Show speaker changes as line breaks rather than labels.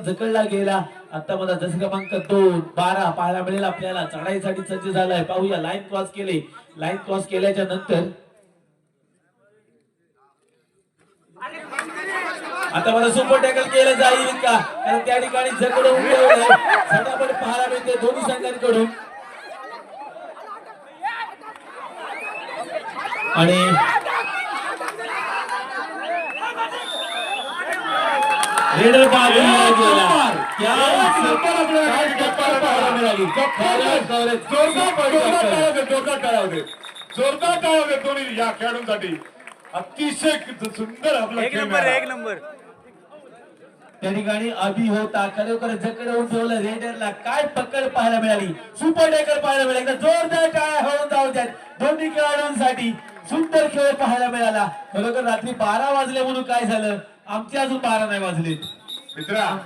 जकडला गेला. आता मला जसं क्रमांक दोन बारा पाहायला मिळेल आपल्याला. चढाईसाठी सज्ज झालाय. पाहूया लाईन क्रॉस केले. लाईन क्रॉस केल्याच्यानंतर आता मला सुपर टॅकल केलं जाईल का? कारण त्या ठिकाणी जगड उठवलंय झटापट पाहायला मिळते दोन्ही संघांकडून. आणि रेडर बाजूला गेला क्या काय टक्कर पाहायला मिळाली खरंच, खरंच.
जोरदार होते दोन्ही या खेळाडूंसाठी. अतिशय सुंदर आपला
एक
खेळ
नंबर
मिळाला.
एक नंबर.
त्या ठिकाणी अभि होता. खरोखर जकडवून ठेवलं. रेडरला काय पकड पाहायला मिळाली? सुपर टॅकर पाहायला मिळाली. जोरदार टाळ्या होऊन जाऊ द्यात. दोन्ही खेळाडूंसाठी सुंदर खेळ पाहायला मिळाला. खरोखर रात्री बारा वाजले म्हणून काय झालं? आमचे अजून बारा नाही वाजले.
मित्रा